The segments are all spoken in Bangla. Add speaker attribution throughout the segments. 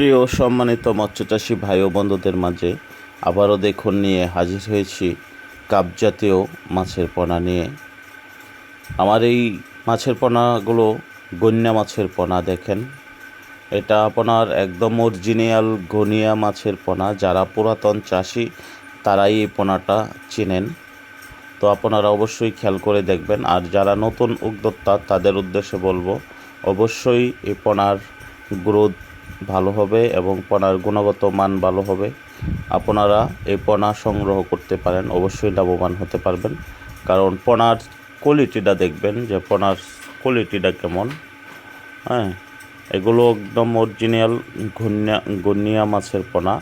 Speaker 1: সুপ্রিয় সম্মানিত মৎস্যচাষী ভাই ও বন্ধুদের মাঝে আবারও দেখুন নিয়ে হাজির হয়েছি কাপ জাতীয় মাছের পোনা নিয়ে। আমার এই মাছের পোনাগুলো গন্যা মাছের পোনা দেখেন। এটা আপনার একদম অরিজিনাল গনিয়া মাছের পোনা। যারা পুরাতন চাষি, তারাই এই পোনাটা চেনেন। তো আপনারা অবশ্যই খেয়াল করে দেখবেন। আর যারা নতুন উদ্যোক্তা, তাদের উদ্দেশ্যে বলব, অবশ্যই এই পোনার গ্রোথ ভালো হবে এবং পোনার গুণগত মান ভালো হবে। আপনারা এই পোনা সংগ্রহ করতে পারেন, অবশ্যই লাভবান হতে পারবেন। কারণ পোনার কোয়ালিটিটা দেখবেন যে পোনার কোয়ালিটিটা কেমন। হ্যাঁ এগুলো একদম অরিজিনাল ঘূর্ণা গন্যা মাছের পোনা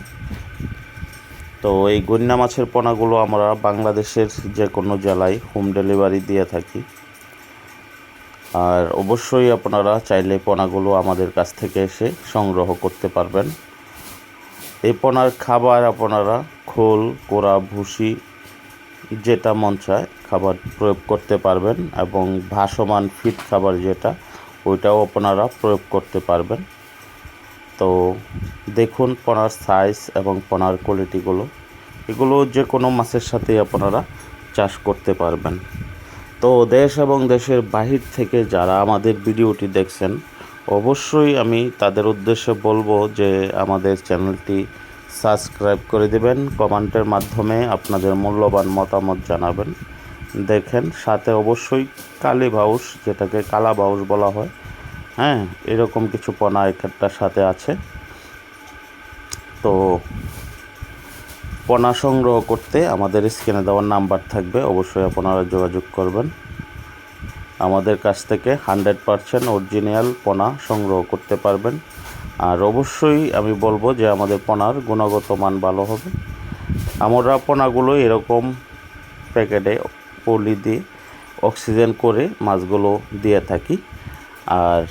Speaker 1: তো এই গন্যা মাছের পোনাগুলো আমরা বাংলাদেশের যে কোনো জেলায় হোম ডেলিভারি দিয়ে থাকি। আর অবশ্যই আপনারা চাইলে পোনাগুলো আমাদের কাছ থেকে এসে সংগ্রহ করতে পারবেন। এই পোনার খাবার আপনারা খোল, কোড়া, ভুসি, যেটা মন চায় খাবার প্রয়োগ করতে পারবেন এবং ভাসমান ফিট খাবার যেটা, ওইটাও আপনারা প্রয়োগ করতে পারবেন। তো দেখুন পোনার সাইজ এবং পোনার কোয়ালিটিগুলো এগুলো যে কোনো মাছের সাথেই আপনারা চাষ করতে পারবেন। তো দেশ এবং দেশের বাহির থেকে যারা আমাদের ভিডিওটি দেখছেন, অবশ্যই আমি তাদের উদ্দেশ্যে বলব যে আমাদের চ্যানেলটি সাবস্ক্রাইব করে দেবেন, কমেন্টের মাধ্যমে আপনাদের মূল্যবান মতামত জানাবেন। দেখেন, সাথে অবশ্যই কালী বাউস যেটাকে কালা বাউস বলা হয় হ্যাঁ এরকম কিছু পোনা একটার সাথে আছে। তো পোনা সংগ্রহ করতে আমাদের স্ক্রিনে দেওয়ার নাম্বার থাকবে, অবশ্যই আপনারা যোগাযোগ করবেন। আমাদের কাছ থেকে হান্ড্রেড পারসেন্ট অরিজিনাল পোনা সংগ্রহ করতে পারবেন। আর অবশ্যই আমি বলব যে আমাদের পোনার গুণগত মান ভালো হবে। আমরা পোনাগুলো এরকম প্যাকেটে পলি দিয়ে অক্সিজেন করে মাছগুলো দিয়ে থাকি। আর